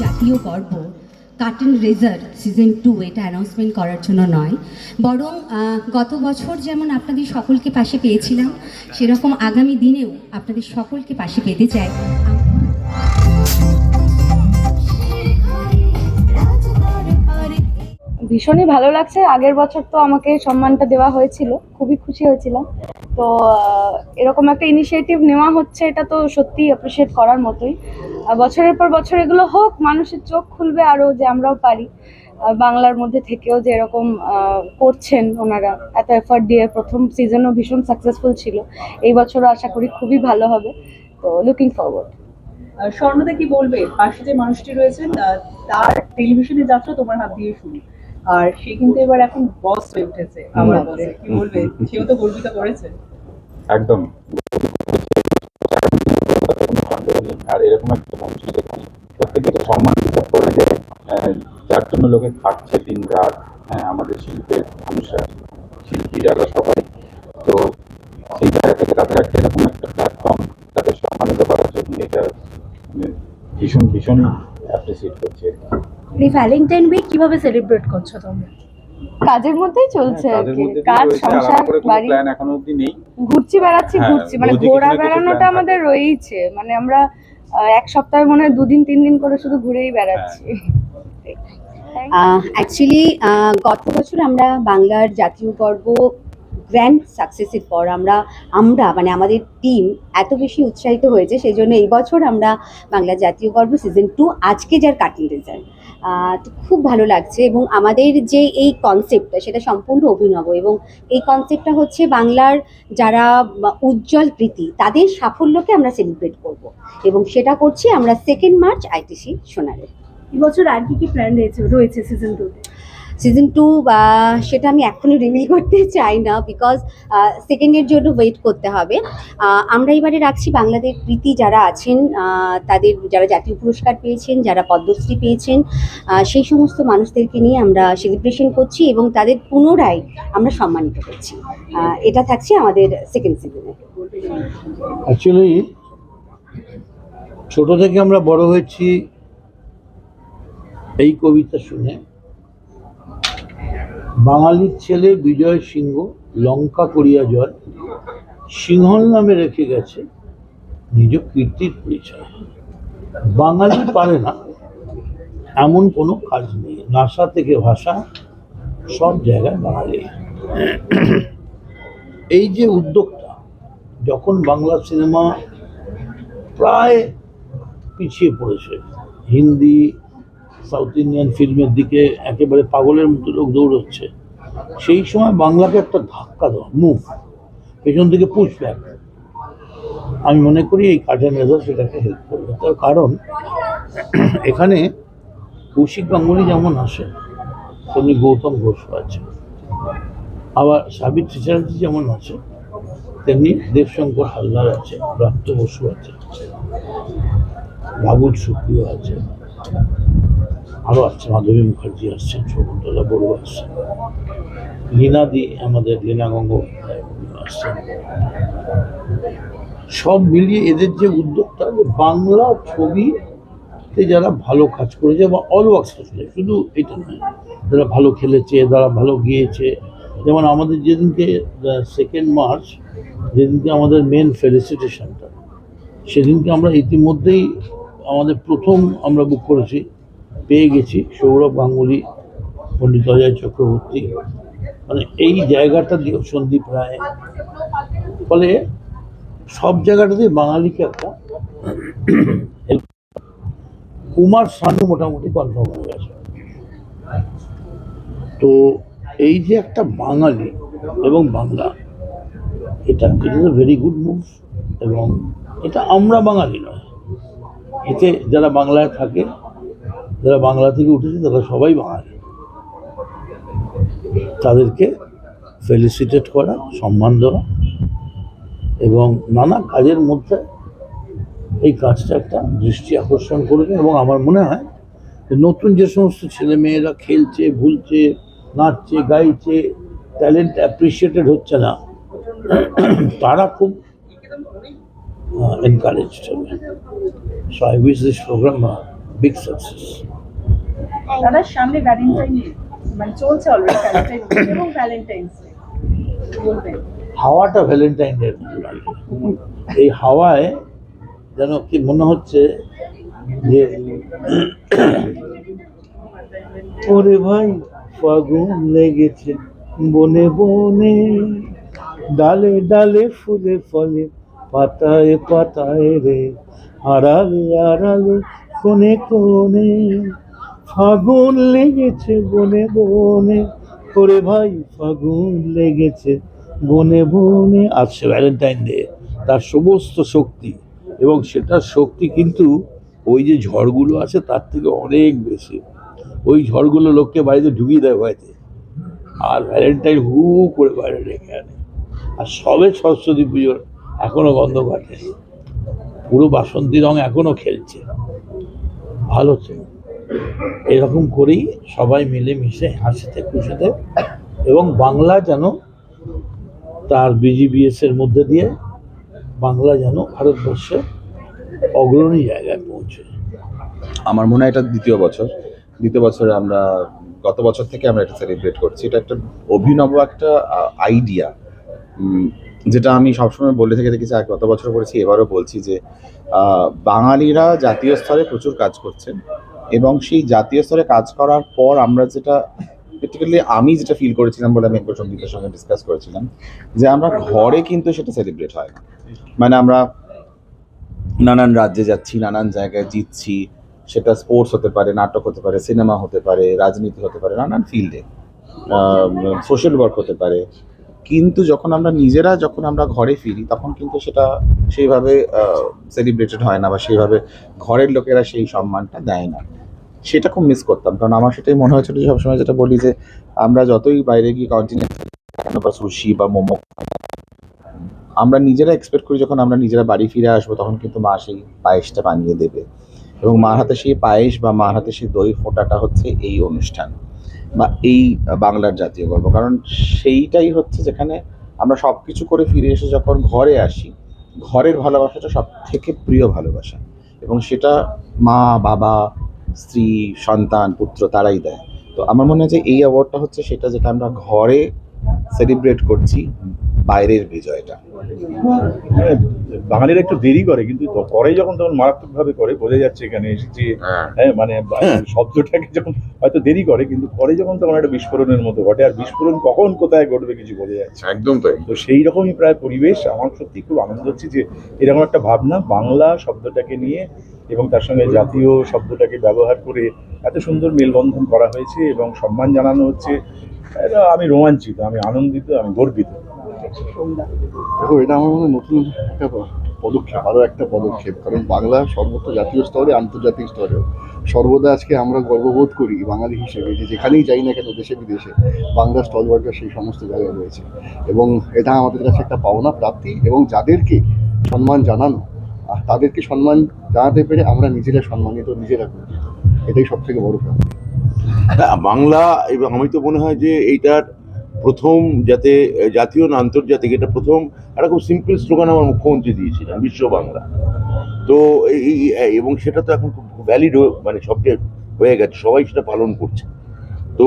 জাতীয় পর্ব কার্টুন রেজার সিজন টু এটা অ্যানাউন্সমেন্ট করার জন্য নয়, বরং গত বছর যেমন আপনাদের সকলকে পাশে পেয়েছিলাম, সেরকম আগামী দিনেও আপনাদের সকলকে পাশে পেতে চাই। ভীষণই ভালো লাগছে। আগের বছর তো আমাকে সম্মানটা দেওয়া হয়েছিল। খুবই খুশি হয়েছিলাম। তো এরকম একটা ইনিশিয়েটিভ নেওয়া হচ্ছে, এটা তো সত্যি অ্যাপ্রিসিয়েট করার মতোই। বছরের পর বছর এগুলো হোক, মানুষের চোখ খুলবে আরও যে আমরাও পারি। বাংলার মধ্যে থেকেও যে এরকম করছেন ওনারা, এত এফার্ট দিয়ে প্রথম সিজনও ভীষণ সাকসেসফুল ছিল। এই বছরও আশা করি খুবই ভালো হবে। তো লুকিং ফরওয়ার্ড স্বর্ণদা কি বলবে? পাশে যে মানুষটি রয়েছেন তার টেলিভিশনে যাত্রা তোমার হাত দিয়ে শুরু আর সে কিন্তু এবার এখন বস হয়ে উঠেছে আমার। বসে কি বলবে? সেও তো গর্বিত করেছে। একদম। আর এরকম একটা মঞ্চ দেখি প্রত্যেকে সম্মানিত করে যে আহ, যার জন্য লোকে থাকছে দিন রাত। হ্যাঁ, আমাদের শিল্পের মানুষরা শিল্পী যারা সবাই। তো সেই জায়গা থেকে তাদের একটা এরকম একটা প্ল্যাটফর্ম তাদের সম্মানিত করার জন্য এটা মানে ভীষণ ভীষণ অ্যাপ্রিসিয়েট করছি। এই ভ্যালেন্টাইন উইক কীভাবে সেলিব্রেট করছ তোমরা? কাজের মধ্যেই চলছে আর কি। কাজ সংসার বাড়ি। প্ল্যান এখনও অবধি নেই। ঘুরছি বেড়াচ্ছি হ্যাঁ, ঘুরছি মানে ঘোরা বেড়ানোটা আমাদের। রয়েইছে। মানে আমরা আহ, এক সপ্তাহে মনে হয় দুদিন তিন দিন করে শুধু ঘুরেই বেড়াচ্ছি। অ্যাকচুয়ালি গত বছর আমরা বাংলার জাতীয় পর্ব গ্র্যান্ড সাকসেসের পর আমরা আমরা মানে আমাদের টিম এত বেশি উৎসাহিত হয়েছে সেই জন্য এই বছর আমরা বাংলা জাতীয় পর্ব সিজন টু আজকে যার কাটিং রেজাল্ট খুব ভালো লাগছে এবং আমাদের যে এই কনসেপ্টটা সেটা সম্পূর্ণ অভিনব এবং এই কনসেপ্টটা হচ্ছে বাংলার যারা উজ্জ্বল প্রীতি তাদের সাফল্যকে আমরা সেলিব্রেট করব এবং সেটা করছি আমরা সেকেন্ড মার্চ আইটিসি সোনারে এবছর আর কি কি প্ল্যান রয়েছে রয়েছে সিজন টুতে সিজন টু সেটা আমি এখনই রিভিল করতে চাই না বিকজ সেকেন্ডের জন্য ওয়েট করতে হবে। আমরা এবারে রাখছি বাংলাদেশ প্রীতি যারা আছেন তাদের যারা জাতীয় পুরস্কার পেয়েছেন, যারা পদ্মশ্রী পেয়েছেন সেই সমস্ত মানুষদেরকে নিয়ে আমরা সেলিব্রেশন করছি এবং তাদের পুনরায় আমরা সম্মানিত করছি। এটা থাকছে আমাদের সেকেন্ড সিজনে অ্যাকচুয়ালি ছোট থেকে আমরা বড় হয়েছি এই কবিতা শুনে। বাঙালির ছেলে বিজয় সিংহ, লঙ্কা করিয়া জয় সিংহল নামে রেখে গেছে, নিজ কীর্তির পরিচয়। বাঙালি পারে না, এমন কোনো কাজ নেই। নাসা থেকে ভাষা সব জায়গায় বাঙালি। এই যে উদ্যোগটা, যখন বাংলা সিনেমা প্রায় পিছিয়ে পড়েছে, হিন্দি সাউথ ইন্ডিয়ান ফিল্মের দিকে একেবারে পাগলের মতো লোক দৌড়চ্ছে। সেই সময় বাংলাকে একটা ধাক্কা দেওয়া মুভ পেছন থেকে পুশ ব্যাক আমি মনে করি এই কার্টন রেজাল্ট সেটাকে হেল্প করবে। তার কারণ, এখানে কৌশিক গাঙ্গুলি যেমন আসে, তেমনি গৌতম ঘোষও আছে। আবার সাবিত্রী চ্যাটার্জি যেমন আছে, তেমনি দেবশঙ্কর হালদার আছে প্রাপ্ত বসু আছে, বাবুল সুপ্রিয় আছে। আরও আসছে মাধবী মুখার্জি আসছেন, শকুন্তলা বড়ু আসছেন। লীনাদি আমাদের লীনা গঙ্গোপাধ্যায় আসছেন। সব মিলিয়ে এদের যে উদ্যোগটা যে বাংলা ছবিতে যারা ভালো কাজ করেছে, বা অল ওয়ার্কস শুধু এটা নয়, যারা ভালো খেলেছে, যারা ভালো গিয়েছে, যেমন আমাদের যেদিনকে সেকেন্ড মার্চ যেদিনকে আমাদের মেন ফেলিসিটেশনটা সেদিনকে আমরা ইতিমধ্যেই আমাদের প্রথম আমরা বুক করেছি পেয়ে গেছি। সৌরভ গাঙ্গুলি, পণ্ডিত অজয় চক্রবর্তী। মানে এই জায়গাটা দিয়ে সন্দীপ রায়। ফলে সব জায়গাটাতে বাঙালিকে একটা কুমার শানু মোটামুটি কনফার্ম হয়ে গেছে। তো এই যে একটা বাঙালি এবং বাংলা, এটা it is a very good movie এবং এটা আমরা বাঙালি নয়। এতে যারা বাংলায় থাকে যারা বাংলা থেকে উঠেছে, তারা সবাই বাঙালি। তাদেরকে ফেলিসিটেট করা, সম্মান দেওয়া এবং নানা কাজের মধ্যে এই কাজটা একটা দৃষ্টি আকর্ষণ করবে এবং আমার মনে হয় যে নতুন যে সমস্ত ছেলে মেয়েরা খেলছে, ভুলছে, নাচছে, গাইছে ট্যালেন্ট অ্যাপ্রিসিয়েটেড হচ্ছে না, তারা খুব এনকারেজড হবে। So I wish this program big success দাদা সামনে ভ্যালেন্টাইন মানে চলছে অলরেডি ভ্যালেন্টাইন এবং ভ্যালেন্টাইন্স বলবেন? হাওয়াটা ভ্যালেন্টাইনের এই হাওয়ায় যেন কি মনে হচ্ছে যে ওরে ভাই ফাগুন লেগেছে বনে বনে ডালে ডালে ফুলে ফলে পাতায় পাতায় রে আড়ালে আড়ালে কোনে কোনে ফাগুন লেগেছে বনে বনে। ওরে ভাই, ফাগুন লেগেছে বনে বনে। আসছে ভ্যালেন্টাইন ডে তার সমস্ত শক্তি। এবং সেটার শক্তি কিন্তু ওই যে ঝড়গুলো আছে, তার থেকে অনেক বেশি। ওই ঝড়গুলো লোককে বাড়িতে ঢুকিয়ে দেয় বাড়িতে আর ভ্যালেন্টাইন হু করে বাইরে রেখে আনে। আর সবে সরস্বতী পুজোর এখনও গন্ধ কাটেনি। পুরো বাসন্তী রং এখনও খেলছে। ভালো তো এরকম করেই সবাই মিলে মিশে হাসিতে খুশিতে এবং বাংলা যেন তার বিজিবিএস এর মধ্যে দিয়ে বাংলা যেন ভারতবর্ষে অগ্রণী জায়গায় পৌঁছে। আমার মনে হয় এটা দ্বিতীয় বছর। দ্বিতীয় বছরে আমরা, গত বছর থেকে আমরা এটা সেলিব্রেট করছি। এটা একটা অভিনব একটা আইডিয়া যেটা আমি সবসময় বলে থেকে দেখেছি, আর গত বছর করেছি, এবারও বলছি যে বাঙালিরা জাতীয় স্তরে প্রচুর কাজ করছেন। এবং সেই জাতীয় স্তরে কাজ করার পর আমরা যেটা পার্টিকুলারলি আমি যেটা ফিল করেছিলাম বলে আমি একবার সঙ্গীতের সঙ্গে ডিসকাস করেছিলাম, যে আমরা ঘরে কিন্তু সেটা সেলিব্রেট হয় না। মানে আমরা নানান রাজ্যে যাচ্ছি, নানান জায়গায় জিতছি, সেটা স্পোর্টস হতে পারে, নাটক হতে পারে সিনেমা হতে পারে, রাজনীতি হতে পারে, নানান ফিল্ডে সোশ্যাল ওয়ার্ক হতে পারে। কিন্তু যখন আমরা নিজেরা যখন আমরা ঘরে ফিরি, তখন কিন্তু সেটা সেইভাবে সেলিব্রেটেড হয় না বা সেইভাবে ঘরের লোকেরা সেই সম্মানটা দেয় না। সেটা খুব মিস করতাম। কারণ আমার সেটাই মনে হয়েছিল সবসময় যেটা বলি যে, আমরা যতই বাইরে গিয়ে কন্টিনেন্ট বা সুশি বা মোমো আমরা নিজেরা এক্সপেক্ট করি যখন আমরা নিজেরা বাড়ি ফিরে আসব, তখন কিন্তু মা সেই পায়েসটা বানিয়ে দেবে। এবং মার হাতে সেই পায়েস বা মার হাতে সেই দই ফোঁটাটা হচ্ছে এই অনুষ্ঠান। বা এই বাংলার জাতীয় গর্ব কারণ সেইটাই হচ্ছে যেখানে আমরা সব কিছু করে ফিরে এসে যখন ঘরে আসি, ঘরের ভালোবাসাটা সব থেকে প্রিয় ভালোবাসা। এবং সেটা মা, বাবা, স্ত্রী, সন্তান, পুত্র তারাই দেয়। তো আমার মনে হয় যে এই অ্যাওয়ার্ডটা হচ্ছে সেটা যেটা আমরা ঘরে সেলিব্রেট করছি বাইরের বিজয়টা। হ্যাঁ, বাঙালিরা একটু দেরি করে কিন্তু করে যখন তখন মারাত্মকভাবে করে বোঝা যাচ্ছে এখানে এসেছি হ্যাঁ। মানে শব্দটাকে যখন হয়তো দেরি করে কিন্তু পরে যখন তখন একটা বিস্ফোরণের মতো ঘটে আর বিস্ফোরণ কখন কোথায় ঘটবে কিছু বোঝা যাচ্ছে না। একদম তাই। তো সেই রকমই প্রায় পরিবেশ আমার সত্যি খুব আনন্দ হচ্ছে যে এরকম একটা ভাবনা বাংলা শব্দটাকে নিয়ে এবং তার সঙ্গে জাতীয় শব্দটাকে ব্যবহার করে এত সুন্দর মেলবন্ধন করা হয়েছে এবং সম্মান জানানো হচ্ছে। এটা আমি রোমাঞ্চিত আমি আনন্দিত আমি গর্বিত। দেখো, এটা আমার মনে নতুন একটা পদক্ষেপ, আরও একটা পদক্ষেপ। কারণ বাংলা সর্বত্র জাতীয় স্তরে, আন্তর্জাতিক স্তরেও সর্বদা আজকে আমরা গর্ববোধ করি বাঙালি হিসেবে যে যেখানেই যাই না কেন, দেশে বিদেশে, বাংলা স্থলবর্গা সেই সমস্ত জায়গায় রয়েছে। এবং এটা আমাদের কাছে একটা পাওনা, প্রাপ্তি, এবং যাদেরকে সম্মান জানানো আর তাদেরকে সম্মান জানাতে পেরে আমরা নিজেরা সম্মানিত, নিজেরা করি এটাই সব থেকে বড় প্রাপ্তি। বাংলা, এবং আমি তো মনে হয় যে এইটার প্রথম যাতে জাতীয় না আন্তর্জাতিক, এটা প্রথম একটা খুব সিম্পল স্লোগান আমার মুখ্যমন্ত্রী দিয়েছিলেন, বিশ্ব বাংলা। তো এই এবং সেটা তো এখন খুব ভ্যালিড মানে সব জায়গায় হয়ে গেছে, সবাই সেটা পালন করছে। তো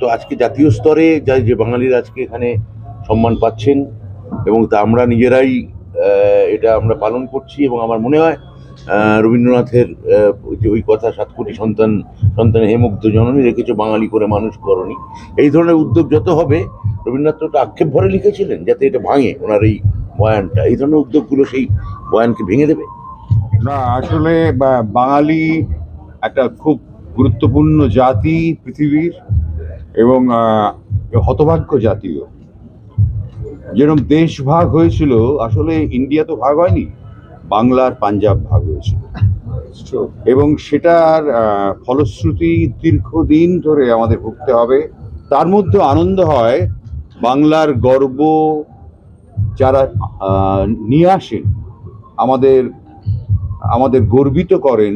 তো আজকে জাতীয় স্তরে যা, যে বাঙালিরা আজকে এখানে সম্মান পাচ্ছেন এবং তা আমরা নিজেরাই এটা আমরা পালন করছি এবং আমার মনে হয় রবীন্দ্রনাথের যে ওই কথা, সাত কোটি সন্তান, সন্তানের হেমুগ্ধ জননী রেখেছো, বাঙালি করে মানুষ করনি। এই ধরনের উদ্যোগ যত হবে, রবীন্দ্রনাথ তো আক্ষেপ ভরে লিখেছিলেন, যাতে এটা ভাঙে ওনার এই বয়ানটা। এই ধরনের উদ্যোগগুলো সেই বয়ানকে ভেঙে দেবে? না, আসলে বাঙালি একটা খুব গুরুত্বপূর্ণ জাতি পৃথিবীর এবং হতভাগ্য জাতীয়। যেরকম দেশ ভাগ হয়েছিল, আসলে ইন্ডিয়া তো ভাগ হয়নি। বাংলার পাঞ্জাব ভাগ হয়েছিল। এবং সেটার ফলশ্রুতি দীর্ঘদিন ধরে আমাদের ভুগতে হবে। তার মধ্যে আনন্দ হয় বাংলার গর্ব যারা নিয়ে আসেন, আমাদের আমাদের গর্বিত করেন,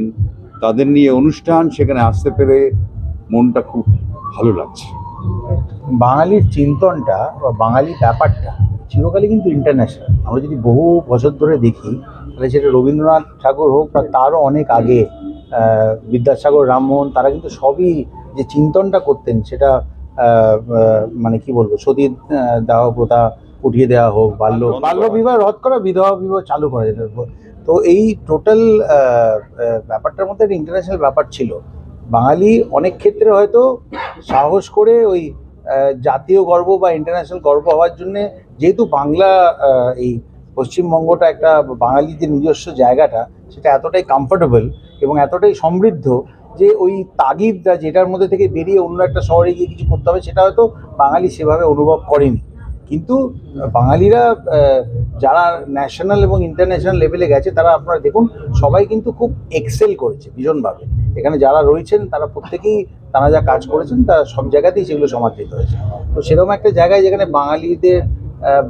তাদের নিয়ে অনুষ্ঠান সেখানে আসতে পেরে মনটা খুব ভালো লাগছে। বাঙালির চিন্তনটা বা বাঙালি ব্যাপারটা চিরকালই কিন্তু ইন্টারন্যাশনাল আমরা যদি বহু বছর ধরে দেখি তাহলে সেটা রবীন্দ্রনাথ ঠাকুর হোক বা তারও অনেক আগে বিদ্যাসাগর রামমোহন তারা কিন্তু সবই যে চিন্তনটা করতেন সেটা মানে কি বলব সতী আহ, দাহ প্রথা উঠিয়ে দেওয়া হোক বাল্য বাল্য বিবাহ। রদ করা বিধবা বিবাহ চালু করা যেটা তো এই টোটাল ব্যাপারটার মধ্যে একটা ইন্টারন্যাশনাল ব্যাপার ছিল। বাঙালি অনেক ক্ষেত্রে হয়তো সাহস করে ওই জাতীয় গর্ব বা ইন্টারন্যাশনাল গর্ব হওয়ার জন্যে যেহেতু বাংলা এই পশ্চিমবঙ্গটা একটা বাঙালিদের নিজস্ব জায়গাটা, সেটা এতটাই কমফোর্টেবল এবং এতটাই সমৃদ্ধ যে ওই তাগিদটা যেটার মধ্যে থেকে বেরিয়ে অন্য একটা শহরে গিয়ে কিছু করতে হবে, সেটা হয়তো বাঙালি সেভাবে অনুভব করেনি। কিন্তু বাঙালিরা যারা ন্যাশনাল এবং ইন্টারন্যাশনাল লেভেলে গেছে, তারা আপনারা দেখুন, সবাই কিন্তু খুব এক্সেল করেছে ভীষণভাবে। এখানে যারা রয়েছেন, তারা প্রত্যেকেই তারা যা কাজ করেছেন তা সব জায়গাতেই সেগুলো সমাদৃত হয়েছে। তো সেরকম একটা জায়গায় যেখানে বাঙালিদের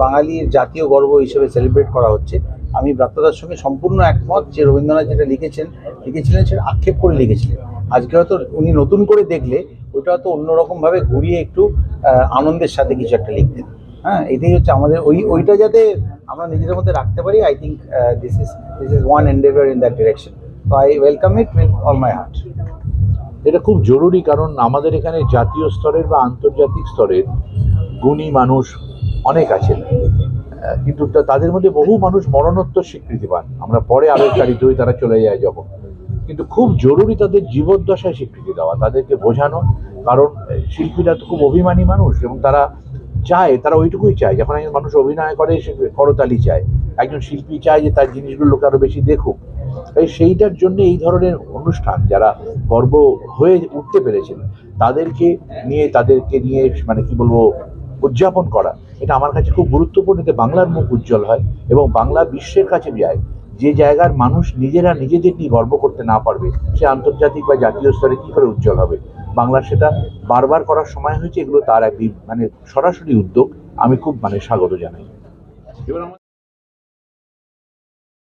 বাঙালির জাতীয় গর্ব হিসেবে সেলিব্রেট করা হচ্ছে। আমি ব্রাত্যদার সঙ্গে সম্পূর্ণ একমত যে রবীন্দ্রনাথ যেটা লিখেছেন, লিখেছিলেন সেটা আক্ষেপ করে লিখেছিলেন। আজকে হয়তো উনি নতুন করে দেখলে ওইটা হয়তো অন্যরকমভাবে ঘুরিয়ে একটু আনন্দের সাথে কিছু একটা লিখতেন। হ্যাঁ এটাই হচ্ছে আমাদের ওই, ওইটা যাতে আমরা নিজেদের মধ্যে রাখতে পারি I think this is this is one endeavour in that direction তো I welcome it with all my heart এটা খুব জরুরি কারণ আমাদের এখানে জাতীয় স্তরের বা আন্তর্জাতিক স্তরের গুণী মানুষ অনেক আছেন কিন্তু তাদের মধ্যে বহু মানুষ মরণোত্তর স্বীকৃতি পান। আমরা পরে আবেগতাড়িত হই তারা চলে যায় যখন। কিন্তু খুব জরুরি তাদের জীবদ্দশায় স্বীকৃতি দেওয়া, তাদেরকে বোঝানো। কারণ শিল্পীরা তো খুব অভিমানী মানুষ এবং তারা চায়, তারা ওইটুকুই চায়। যখন একজন মানুষ অভিনয় করে, সে করতালি চায়। একজন শিল্পী চায় যে তার জিনিসগুলো লোকে আরও বেশি দেখুক। তাই সেইটার জন্য এই ধরনের অনুষ্ঠান যারা গর্ব হয়ে উঠতে পেরেছেন, তাদেরকে নিয়ে তাদেরকে নিয়ে মানে কি বলব উদযাপন করা। এটা আমার কাছে খুব গুরুত্বপূর্ণ এতে বাংলার মুখ উজ্জ্বল হয় এবং বাংলা বিশ্বের কাছে যায়, যে জায়গার মানুষ নিজেরা নিজেদের নিয়ে গর্ব করতে না পারবে, সে আন্তর্জাতিক বা জাতীয় স্তরে কী করে উজ্জ্বল হবে? বাংলা সেটা বারবার করার সময় হয়েছে, এগুলো তার এক মানে সরাসরি উদ্যোগ। আমি খুব মানে স্বাগত জানাই। এবার